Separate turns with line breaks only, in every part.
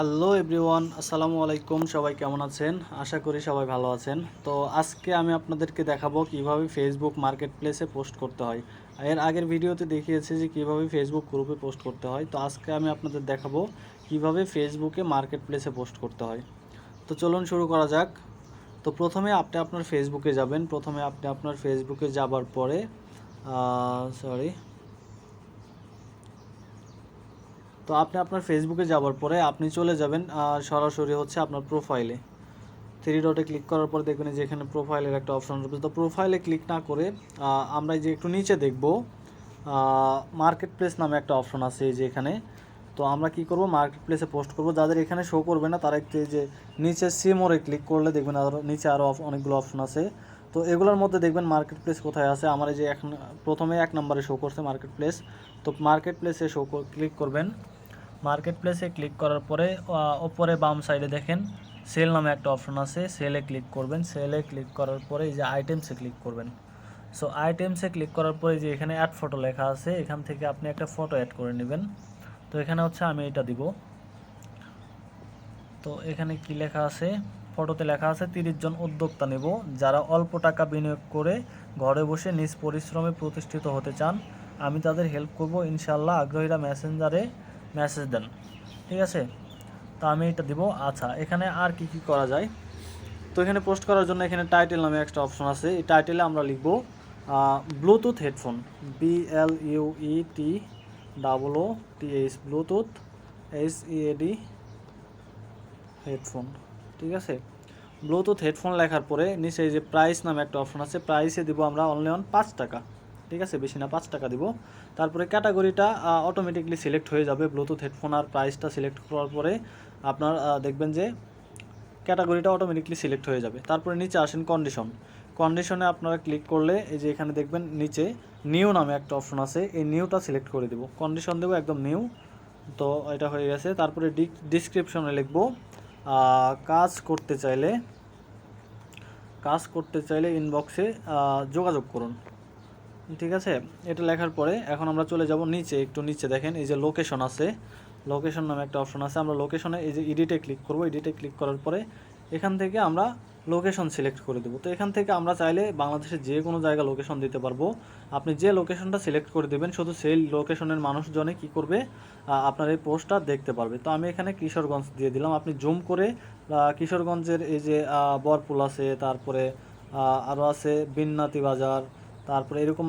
Hello everyone আসসালামু আলাইকুম সবাই কেমন আছেন? আশা করি সবাই ভালো আছেন। তো আজকে আমি আপনাদেরকে দেখাবো কীভাবে ফেসবুক মার্কেট প্লেসে পোস্ট করতে হয়। এর আগের ভিডিওতে দেখিয়েছি যে কীভাবে ফেসবুক গ্রুপে পোস্ট করতে হয়। তো আজকে আমি আপনাদের দেখাবো কীভাবে ফেসবুকে মার্কেট প্লেসে পোস্ট করতে হয়। তো চলুন শুরু করা যাক। তো প্রথমে আপনি আপনার ফেসবুকে যাবেন। প্রথমে আপনি আপনার ফেসবুকে যাবার পরে সরি তো আপনি আপনার ফেসবুকে যাওয়ার পরে আপনি চলে যাবেন সরাসরি হচ্ছে আপনার প্রোফাইলে থ্রি ডটে ক্লিক করার পর দেখবেন যে এখানে প্রোফাইলের একটা অপশন রয়েছে। তো প্রোফাইলে ক্লিক না করে আমরা যে একটু নিচে দেখব মার্কেট প্লেস নামে একটা অপশন আছে এই যে এখানে। তো আমরা কি করব মার্কেট প্লেসে পোস্ট করব। যাদের এখানে শো করবে না, তারা একটু যে নিচে সিমোরে ক্লিক করলে দেখবেন আরও নিচে আরও অনেকগুলো অপশন আছে। তো এগুলোর মধ্যে দেখবেন মার্কেট প্লেস কোথায় আছে? আমার এই যে এখন প্রথমে এক নম্বরে শো করছে মার্কেট প্লেস তো মার্কেট প্লেসে শো ক্লিক করবেন। মার্কেট প্লেসে ক্লিক করার পরে ওপরে বাম সাইডে দেখেন, সেল নামে একটা অপশন আছে, সেলে ক্লিক করবেন। সেলে ক্লিক করার পরে এই যে আইটেমসে ক্লিক করবেন। সো, আইটেমসে ক্লিক করার পরে যে এখানে অ্যাড ফটো লেখা আছে, এখান থেকে আপনি একটা ফটো অ্যাড করে নেবেন। তো, এখানে হচ্ছে আমি এটা দিব। তো, এখানে কি লেখা আছে? ফটোতে লেখা আছে, তিরিশ জন উদ্যোক্তা নেব, যারা অল্প টাকা বিনিয়োগ করে ঘরে বসে নিজ পরিশ্রমে প্রতিষ্ঠিত হতে চান। আমি তাদের হেল্প করব ইনশাল্লাহ আগ্রহীরা মেসেঞ্জারে মেসেজ দেন। ঠিক আছে? তো আমি এটা দিব। আচ্ছা এখানে আর কি কি করা যায়? তো এখানে পোস্ট করার জন্য এখানে টাইটেল নামে একটা অপশন আছে। এই টাইটেলে আমরা লিখব Bluetooth headphone B L U E T double O T H Bluetooth H E A D headphone ঠিক আছে? ব্লুটুথ হেডফোন লেখার পরে নিচে এই যে প্রাইস নামে একটা অপশন আছে। প্রাইসে দিব আমরা অনলি অন পাঁচ টাকা। ঠিক আছে, বেশি না, পাঁচ টাকা দিব। তারপরে ক্যাটাগরিটা অটোমেটিকলি সিলেক্ট হয়ে যাবে। ব্লুটুথ হেডফোন আর প্রাইসটা সিলেক্ট করার পরে আপনার দেখবেন যে ক্যাটাগরিটা অটোমেটিকলি সিলেক্ট হয়ে যাবে। তারপরে নিচে আসেন কন্ডিশন কন্ডিশনে আপনারা ক্লিক করলে এই যে এখানে দেখবেন নিচে নিউ নামে একটা অপশন আছে। এই নিউটা সিলেক্ট করে দেবো। কন্ডিশন দেবো একদম নিউ তো এটা হয়ে গেছে। তারপরে ডিসক্রিপশনে লিখব কাজ করতে চাইলে, কাজ করতে চাইলে ইনবক্সে যোগাযোগ করুন। ঠিক আছে? এটা লেখার পরে এখন আমরা চলে যাব নিচে, একটু নিচে দেখেন, এই যে লোকেশন আছে। লোকেশন নামে একটা অপশন আছে, আমরা লোকেশনে এই যে এডিটে ক্লিক করব। এডিটে ক্লিক করার পরে এখান থেকে আমরা লোকেশন সিলেক্ট করে দেবো। তো এখান থেকে আমরা চাইলে বাংলাদেশের যে কোনো জায়গা লোকেশন দিতে পারব। আপনি যে লোকেশনটা সিলেক্ট করে দেবেন, শুধু সেই লোকেশনের মানুষজনে কি করবে? আপনার এই পোস্টটা দেখতে পারবে। তো আমি এখানে কিশোরগঞ্জ দিয়ে দিলাম। আপনি জুম করে কিশোরগঞ্জের এই যে বরপুল আছে, তারপরে আরও আছে বিন্নাতি বাজার তারপরে এরকম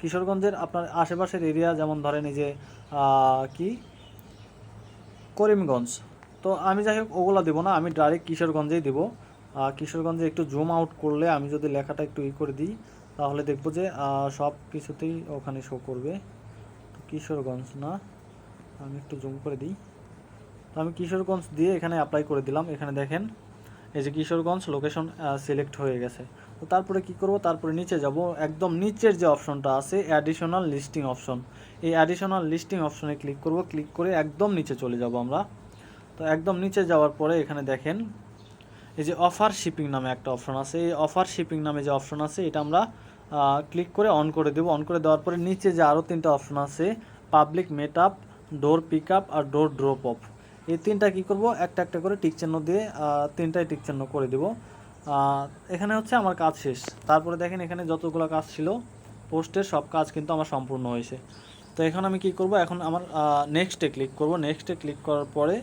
কিশোরগঞ্জের আপনার আশেপাশের এরিয়া যেমন ধরেন এই যে কি? করিমগঞ্জ। তো আমি যাই হোক, ওগুলো দেবো না, আমি ডাইরেক্ট কিশোরগঞ্জেই দেবো। কিশোরগঞ্জে একটু জুম আউট করলে আমি যদি লেখাটা একটু ই করে দিই, তাহলে দেখব যে সব কিছুতেই ওখানে শো করবে। তো কিশোরগঞ্জ না, আমি একটু জুম করে দিই। তো আমি কিশোরগঞ্জ দিয়ে এখানে অ্যাপ্লাই করে দিলাম, এখানে দেখেন। এই যে কিশোরগঞ্জ লোকেশন সিলেক্ট হয়ে গেছে। তো তারপরে কি করব? তারপরে নিচে যাব। একদম নিচের যে অপশনটা আছে অ্যাডিশনাল লিস্টিং অপশন এই অ্যাডিশনাল লিস্টিং অপশনে ক্লিক করব। ক্লিক করে একদম নিচে চলে যাব আমরা। তো একদম নিচে যাওয়ার পরে এখানে দেখেন, এই যে অফার শিপিং নামে একটা অপশন আছে। এই অফার শিপিং নামে যে অপশন আছে, এটা আমরা ক্লিক করে অন করে দেবো। অন করে দেওয়ার পরে নিচে যে আরও তিনটা অপশন আছে public meetup door pick up আর ডোর ড্রপ অফ এই তিনটা কি করব? একটা একটা করে টিক চিহ্ন দিয়ে তিনটাই টিক চিহ্ন করে দেবো। এখানে হচ্ছে আমার কাজ শেষ। তারপরে দেখেন এখানে যতগুলো কাজ ছিল পোস্টের সব কাজ কিন্তু আমার সম্পূর্ণ হয়েছে। তো এখন আমি কি করব? এখন আমার নেক্সটে ক্লিক করব। নেক্সটে ক্লিক করার পরে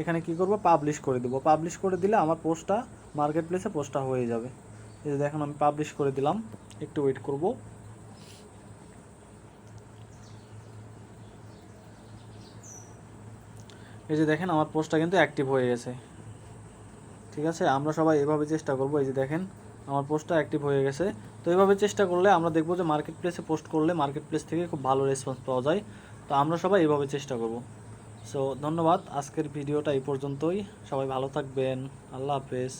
এখানে কি করব? পাবলিশ করে দেবো। পাবলিশ করে দিলে আমার পোস্টটা মার্কেট প্লেসে পোস্টটা হয়ে যাবে। এই দেখুন, আমি পাবলিশ করে দিলাম। একটু ওয়েট করব। এই যে দেখেন, আমার পোস্টটা কিন্তু অ্যাক্টিভ হয়ে গেছে। ঠিক আছে? আমরা সবাই এভাবে চেষ্টা করব, এই যে দেখেন, আমার পোস্টটা অ্যাক্টিভ হয়ে গেছে। তো এভাবে চেষ্টা করলে আমরা দেখব যে মার্কেট প্লেসে পোস্ট করলে মার্কেট প্লেস থেকে খুব ভালো রেসপন্স পাওয়া যায়। তো আমরা সবাই এভাবে চেষ্টা করব। সো ধন্যবাদ। আজকের ভিডিওটা এই পর্যন্তই। সবাই ভালো থাকবেন। আল্লাহ হাফেজ।